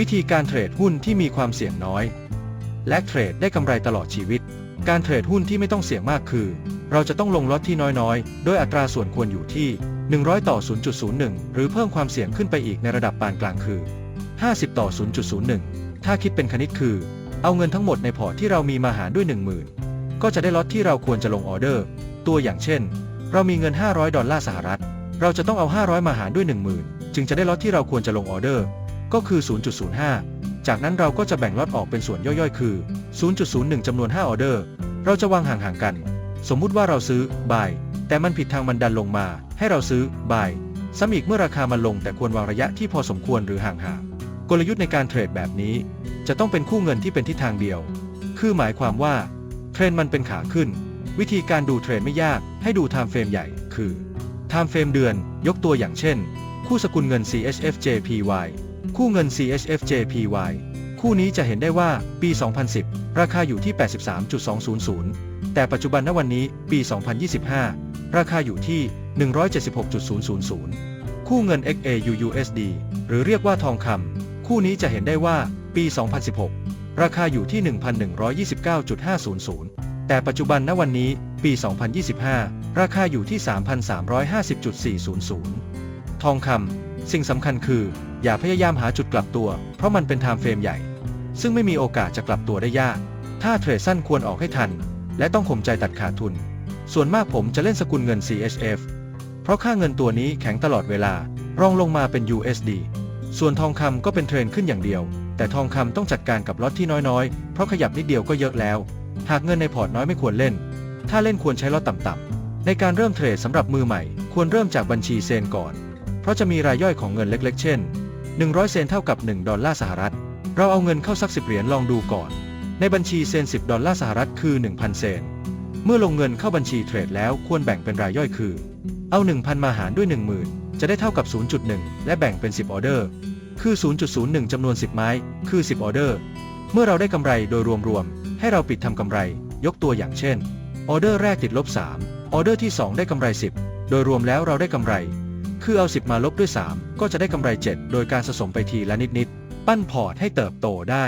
วิธีการเทรดหุ้นที่มีความเสี่ยงน้อย และเทรดได้กำไรตลอดชีวิต การเทรดหุ้นที่ไม่ต้องเสี่ยงมากคือ เราจะต้องลงล็อตที่น้อยๆ โดยอัตราส่วนควรอยู่ที่ 100 ต่อ 0.01 หรือเพิ่มความเสี่ยงขึ้นไปอีกในระดับปานกลางคือ 50 ต่อ 0.01 ถ้าคิดเป็นคณิตคือ เอาเงินทั้งหมดในพอร์ตที่เรามีมาหารด้วย 10,000 ก็จะได้ล็อตที่เราควรจะลงออเดอร์ ตัวอย่างเช่น เรามีเงิน 500 ดอลลาร์สหรัฐ เราจะต้องเอา 500 มาหารด้วย 10,000 จึงจะได้ล็อตที่เราควรจะลงออเดอร์ ก็คือ 0.05 จากนั้นเราก็จะแบ่งล็อตออกเป็นส่วนย่อยๆ คือ 0.01 จำนวน 5 ออเดอร์ เราจะวางห่างๆกัน สมมุติว่าเราซื้อ buy แต่มันผิดทางมันดันลงมา ให้เราซื้อ buy ซ้ำอีกเมื่อราคามันลงแต่ควรวางระยะที่พอสมควรหรือห่างๆกลยุทธ์ในการเทรดแบบนี้ จะต้องเป็นคู่เงินที่เป็นทิศทางเดียว คือหมายความว่า เทรนมันเป็นขาขึ้น วิธีการดูเทรนไม่ยาก ให้ดู time frame ใหญ่ คือ time frame เดือน ยกตัวอย่างเช่น คู่สกุลเงิน CHFJPY คู่เงิน CHFJPY คู่นี้จะเห็นได้ว่าปี 2010 ราคาอยู่ที่ 83.200 แต่ปัจจุบันณวันนี้ปี 2025 ราคาอยู่ที่ 176.000 คู่เงิน XAUUSD หรือเรียกว่าทองคำคู่นี้จะเห็นได้ว่าปี 2016 ราคาอยู่ที่ 1,129.500 แต่ปัจจุบันณวันนี้ปี 2025 ราคาอยู่ที่ 3,350.400 ทองคำ สิ่งสำคัญคือ อย่าพยายามหาจุดกลับตัว เพราะมันเป็นไทม์เฟรมใหญ่ ซึ่งไม่มีโอกาสจะกลับตัวได้ยาก ถ้าเทรดสั้นควรออกให้ทัน และต้องข่มใจตัดขาดทุน ส่วนมากผมจะเล่นสกุลเงิน CHF เพราะค่าเงินตัวนี้แข็งตลอดเวลา รองลงมาเป็น USD ส่วนทองคำก็เป็นเทรนขึ้นอย่างเดียว แต่ทองคำต้องจัดการกับล็อตที่น้อยๆ เพราะขยับนิดเดียวก็เยอะแล้ว หากเงินในพอร์ตน้อยไม่ควรเล่น ถ้าเล่นควรใช้ล็อตต่ำๆในการเริ่มเทรดสำหรับมือใหม่ ควรเริ่มจากบัญชีเซนก่อน เพราะจะมีรายย่อยของเงินเล็กๆ เช่น 100 เซนเท่ากับ 1 ดอลลาร์สหรัฐ เราเอาเงินเข้าสัก10เหรียญลองดูก่อน ในบัญชีเซน 10 ดอลลาร์สหรัฐคือ 1,000 เซน เมื่อลงเงินเข้าบัญชีเทรดแล้วควรแบ่งเป็นรายย่อยคือ เอา 1,000 มาหารด้วย 10,000 จะได้เท่ากับ 0.1 และแบ่งเป็น 10 ออเดอร์ คือ 0.01 จำนวน 10 ไม้ คือ 10 ออเดอร์ เมื่อเราได้กำไรโดยรวมๆ ให้เราปิดทำกำไร ยกตัวอย่างเช่น ออเดอร์แรกติดลบ 3 ออเดอร์ที่ 2 ได้กำไร 10 โดยรวมแล้วเราได้กำไร คือเอา 10 มาลบด้วย 3 ก็จะได้กำไร 7 โดยการสะสมไปทีละนิดๆ ปั้นพอร์ตให้เติบโตได้